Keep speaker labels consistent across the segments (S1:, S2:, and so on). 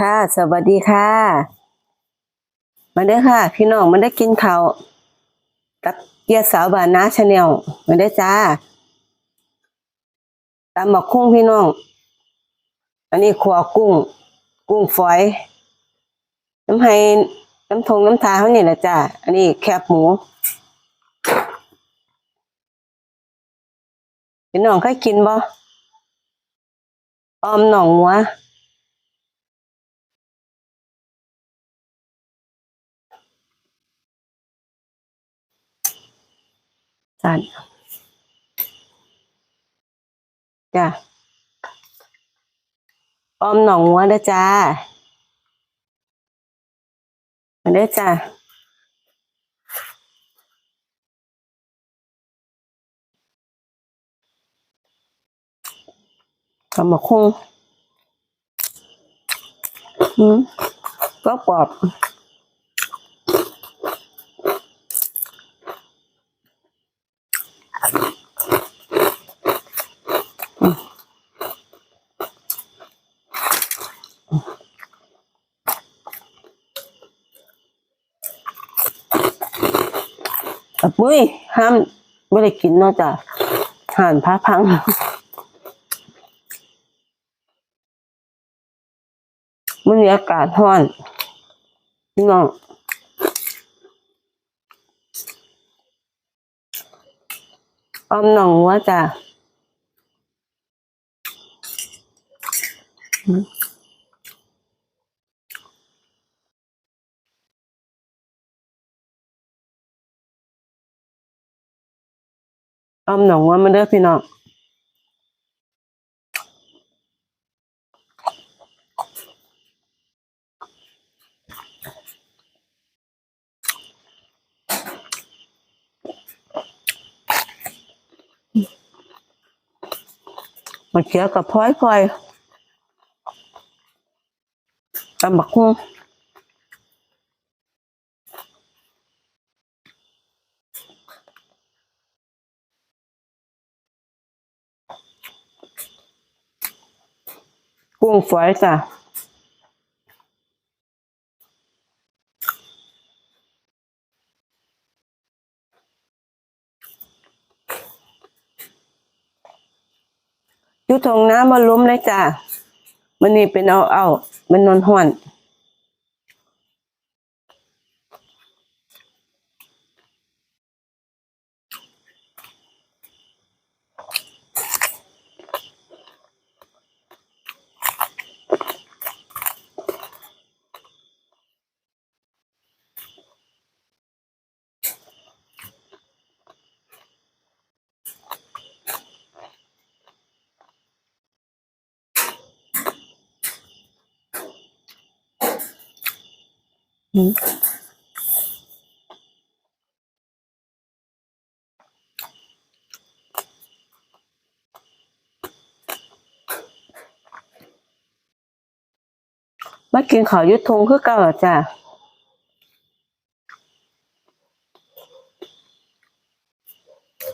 S1: ค่ะ สวัสดีค่ะ มาเด้ค่ะ พี่น้องมาได้กินข้าวกับเกียร์สาวบานาชาแนลมาได้จ้าตามหมกคุ้งพี่น้อง อันนี้ขัวกุ้ง กุ้งฝอย น้ำไห้น้ำทงน้ำทาเขาเนี่ยแหละจ้าอันนี้แคบหมูพี่น้องเคยกินบ่ออมหนองหัว สันจ้ะออมหนองวัวเด้อจ้ามาเด้จ้าทำมาคงอืมก็กรอบ อะ ปุ้ยห้ามไม่ได้กินนอกจากห่านพระพังมันมีอากาศร้อนพี่น้องออมหนองว่าจะ อ้อมหนองว่ามันเด้อพี่น้องมาเคี้ยวกับพลอยพลอยตำบักหุ่ง กุ้งฝอยจ้ะยุทงน้ำมาล้มเลยจ้ะมันนี่เป็นเอาเอามันนอนห่อน อื มมากินข้าวยุทธงคือเก่าจ้ะ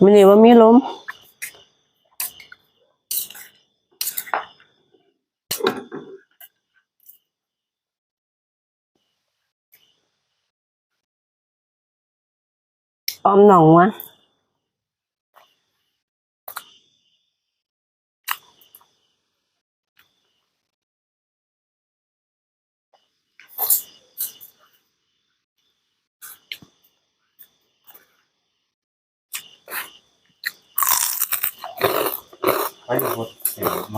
S1: มันนี่ว่ามีลม ออมหนองวะ
S2: ไปหมดเสียม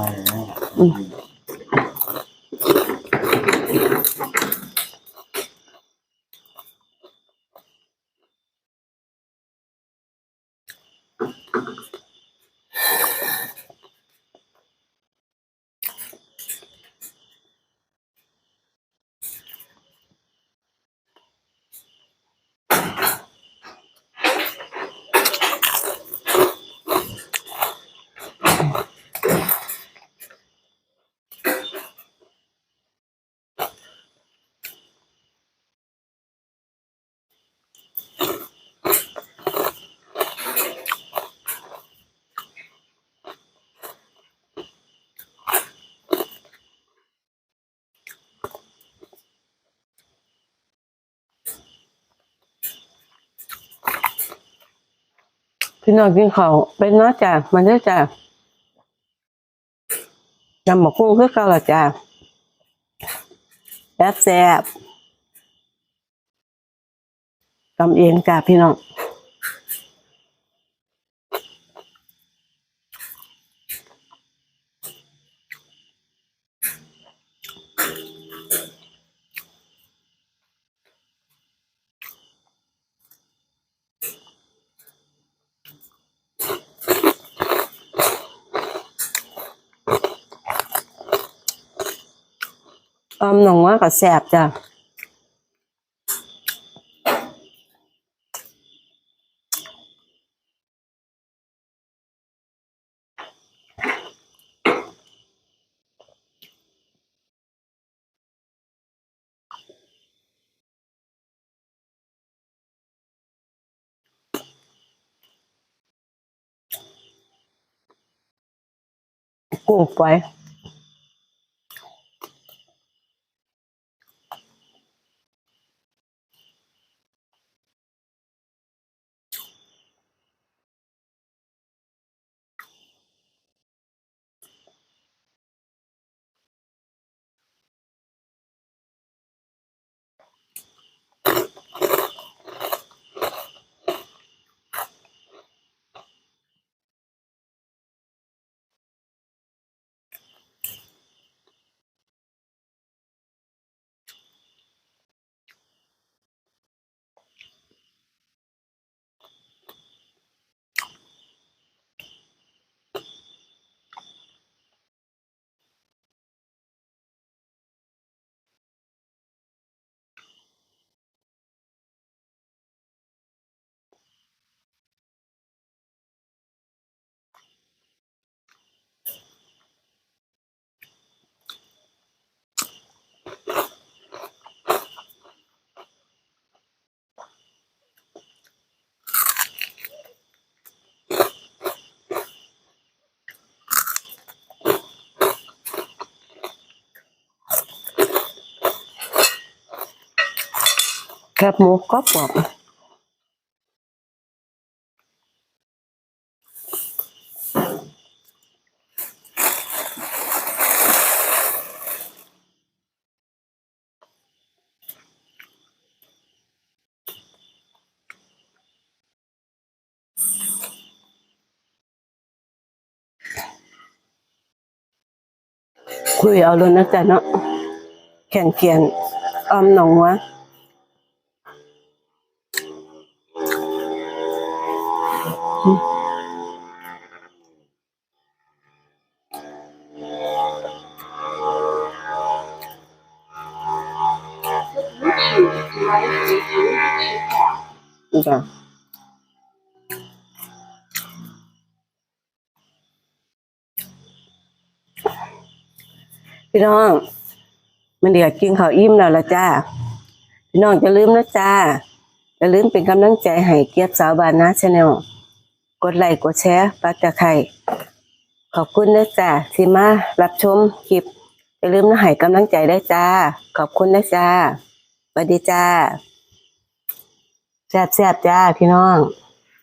S1: พี่น้องกินข้าวเป็นน้าจ้ามันเด้อจ้ายำหมกกุ้งคือเก่าละจ้าแซ่บแซ่บทำเองจ้าพี่น้อง ออ มหนองว่าก็แซ่บจ้ะกุ้งฝอ ยแคบหมูกรอบกรอบคุยเอาเลยนะจ๊ะเนาะแข่งเขียนออมหนองวะ จ้ะพี่น้อง มันเดี๋ยวกินข้าวอิ่มแล้วละจ้า พี่น้องจะลืมนะจ้าจะลืมเป็นกำลังใจให้เกียรติสาวบานนาชาแนล กดไลค์กดแชร์ปักตะไคร่ขอบคุณนะจ้าที่มารับชมคลิปอย่าลืมนะให้กำลังใจได้จ้า ขอบคุณนะจ้าสวัสดีจ้าแซ่บๆจ้าพี่น้อง